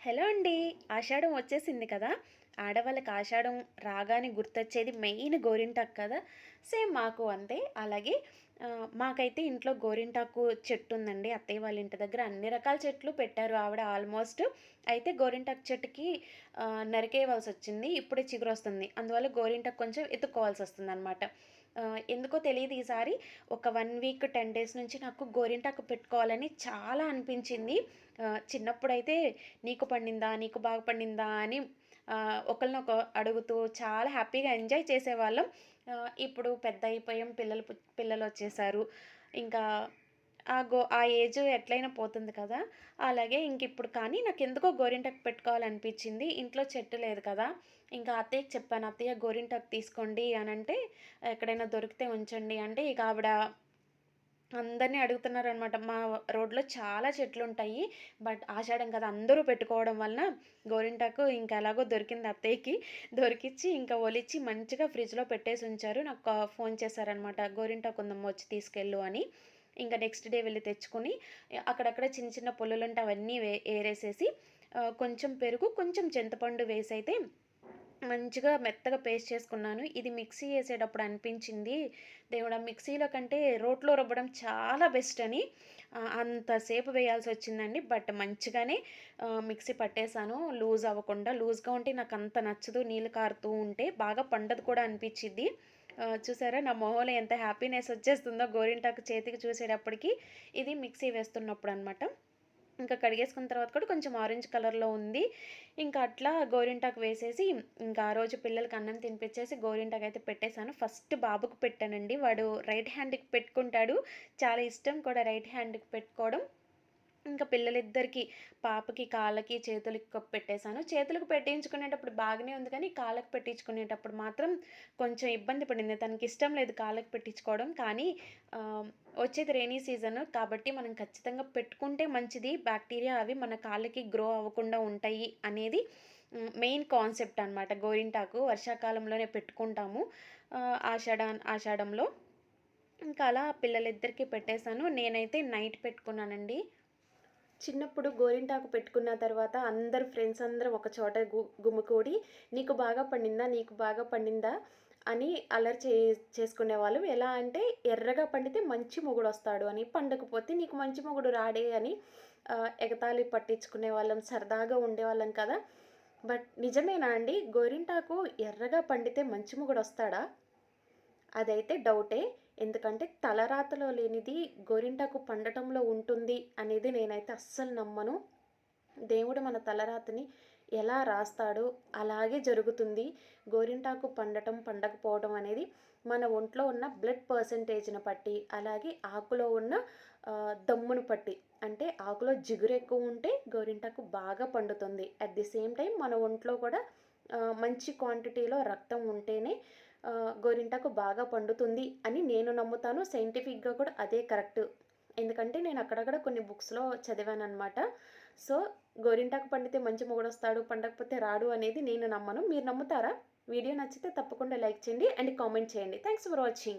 Hello అండి. ఆషాఢం వచ్చేసింది కదా. ఆడవాళ్ళకి ఆషాఢం రాగానే గుర్తొచ్చేది మెయిన్ గోరింటాకు కదా. సేమ్ మాకు అంతే. అలాగే మాకైతే ఇంట్లో గోరింటాకు చెట్టు ఉందండి. అత్తయ్య వాళ్ళ ఇంటి దగ్గర అన్ని రకాల చెట్లు పెట్టారు ఆవిడ ఆల్మోస్ట్. అయితే గోరింటాకు చెట్టుకి నరికేయవలసి వచ్చింది. ఇప్పుడే చిగురు వస్తుంది అందువల్ల గోరింటాకు కొంచెం ఎత్తుకోవాల్సి వస్తుంది అనమాట ఎందుకో తెలియదు ఈసారి. ఒక వన్ వీక్ టెన్ డేస్ నుంచి నాకు గోరింటాకు పెట్టుకోవాలని చాలా అనిపించింది. చిన్నప్పుడైతే నీకు పండిందా నీకు బాగా పండిందా అని ఒకరినొక అడుగుతూ చాలా హ్యాపీగా ఎంజాయ్ చేసేవాళ్ళం. ఇప్పుడు పెద్ద అయిపోయాం పిల్లలు పిల్లలు వచ్చేసారు. ఇంకా ఆ గో ఆ ఏజ్ ఎట్లయినా పోతుంది కదా? అలాగే ఇంక ఇప్పుడు కానీ నాకు ఎందుకో గోరింటాకు పెట్టుకోవాలనిపించింది. ఇంట్లో చెట్టు లేదు కదా? ఇంకా అత్తయ్యకి చెప్పాను అత్తయ్య గోరింటాకు తీసుకోండి అని అంటే ఎక్కడైనా దొరికితే ఉంచండి అంటే ఇక ఆవిడ అందరినీ అడుగుతున్నారు అనమాట మా రోడ్లో చాలా చెట్లు ఉంటాయి బట్ ఆషాఢం కదా అందరూ పెట్టుకోవడం వలన గోరింటాకు ఇంకా ఎలాగో దొరికింది అత్తయ్యకి. దొరికిచ్చి ఇంకా ఒలిచి మంచిగా ఫ్రిడ్జ్లో పెట్టేసి ఉంచారు. నాకు ఫోన్ చేశారనమాట గోరింటాకు ఉందమ్మ వచ్చి తీసుకెళ్ళు అని. ఇంకా నెక్స్ట్ డే వెళ్ళి తెచ్చుకొని అక్కడక్కడ చిన్న చిన్న పొల్లులు ఉంటే అవన్నీ వే ఏరేసేసి కొంచెం పెరుగు కొంచెం చింతపండు వేసి అయితే మంచిగా మెత్తగా పేస్ట్ చేసుకున్నాను. ఇది మిక్సీ వేసేటప్పుడు అనిపించింది దేవుడా మిక్సీలో కంటే రోట్లో రుబ్బడం చాలా బెస్ట్ అని అంతసేపు వేయాల్సి వచ్చిందండి. బట్ మంచిగానే మిక్సీ పట్టేశాను. లూజ్ అవ్వకుండా లూజ్గా ఉంటే నాకు అంత నచ్చదు నీళ్ళు కారుతూ ఉంటే బాగా పండదు కూడా అనిపించింది చూసారా? నా మొహంలో ఎంత హ్యాపీనెస్ వచ్చేస్తుందో గోరింటాకు చేతికి చూసేటప్పటికి ఇది మిక్సీ వేస్తున్నప్పుడు అనమాట ఇంకా కడిగేసుకున్న తర్వాత కూడా కొంచెం ఆరెంజ్ కలర్లో ఉంది. ఇంకా అట్లా గోరింటాకు వేసేసి ఇంకా ఆ రోజు పిల్లలకి అన్నం తినిపించేసి గోరింటాకు అయితే పెట్టేశాను. ఫస్ట్ బాబుకు పెట్టానండి. వాడు రైట్ హ్యాండ్కి పెట్టుకుంటాడు. చాలా ఇష్టం కూడా రైట్ హ్యాండ్కి పెట్టుకోవడం. ఇంకా పిల్లలిద్దరికి పాపకి కాళ్ళకి చేతులకి పెట్టేశాను. చేతులకు పెట్టించుకునేటప్పుడు బాగానే ఉంది కానీ కాళ్ళకు పెట్టించుకునేటప్పుడు మాత్రం కొంచెం ఇబ్బంది పడింది. తనకి ఇష్టం లేదు కాళ్ళకి పెట్టించుకోవడం. కానీ వచ్చేది రైనీ సీజన్. కాబట్టి మనం ఖచ్చితంగా పెట్టుకుంటే మంచిది. బ్యాక్టీరియా అవి మన కాళ్ళకి గ్రో అవ్వకుండా ఉంటాయి అనేది మెయిన్ కాన్సెప్ట్ అనమాట గోరింటాకు వర్షాకాలంలోనే పెట్టుకుంటాము ఆషాఢ ఆషాఢంలో. ఇంకా అలా పిల్లలిద్దరికీ పెట్టేశాను. నేనైతే నైట్ పెట్టుకున్నానండి. చిన్నప్పుడు గోరింటాకు పెట్టుకున్న తర్వాత అందరు ఫ్రెండ్స్ అందరూ ఒక చోట గు గుమ్మికూడి నీకు బాగా పండిందా? నీకు బాగా పండిందా? అని అలర్ చే చేసుకునేవాళ్ళు ఎలా అంటే ఎర్రగా పండితే మంచి మొగుడు వస్తాడు అని పండకపోతే నీకు మంచి మొగుడు రాడే అని ఎగతాళి పట్టించుకునే వాళ్ళం సరదాగా ఉండేవాళ్ళం కదా. బట్ నిజమేనా అండి? గోరింటాకు ఎర్రగా పండితే మంచి మొగుడు వస్తాడా? అదైతే డౌటే. ఎందుకంటే తలరాతలో లేనిది గోరింటాకు పండటంలో ఉంటుంది అనేది నేనైతే అస్సలు నమ్మను. దేవుడు మన తలరాతని ఎలా రాస్తాడో అలాగే జరుగుతుంది. గోరింటాకు పండటం పండకపోవడం అనేది మన ఒంట్లో ఉన్న బ్లడ్ పర్సంటేజ్ని బట్టి అలాగే ఆకులో ఉన్న దమ్మును బట్టి. అంటే ఆకులో జిగురు ఎక్కువ ఉంటే గోరింటాకు బాగా పండుతుంది. అట్ ది సేమ్ టైం మన ఒంట్లో కూడా మంచి క్వాంటిటీలో రక్తం ఉంటేనే గోరింటాకు బాగా పండుతుంది అని నేను నమ్ముతాను. సైంటిఫిక్గా కూడా అదే కరెక్ట్. ఎందుకంటే నేను అక్కడక్కడ కొన్ని బుక్స్లో చదివాను అనమాట సో గోరింటాకు పండితే మంచి మొగుడొస్తాడు పండకపోతే రాడు అనేది నేను నమ్మను. మీరు నమ్ముతారా? వీడియో నచ్చితే తప్పకుండా లైక్ చేయండి అండ్ కామెంట్ చేయండి. Thanks for watching.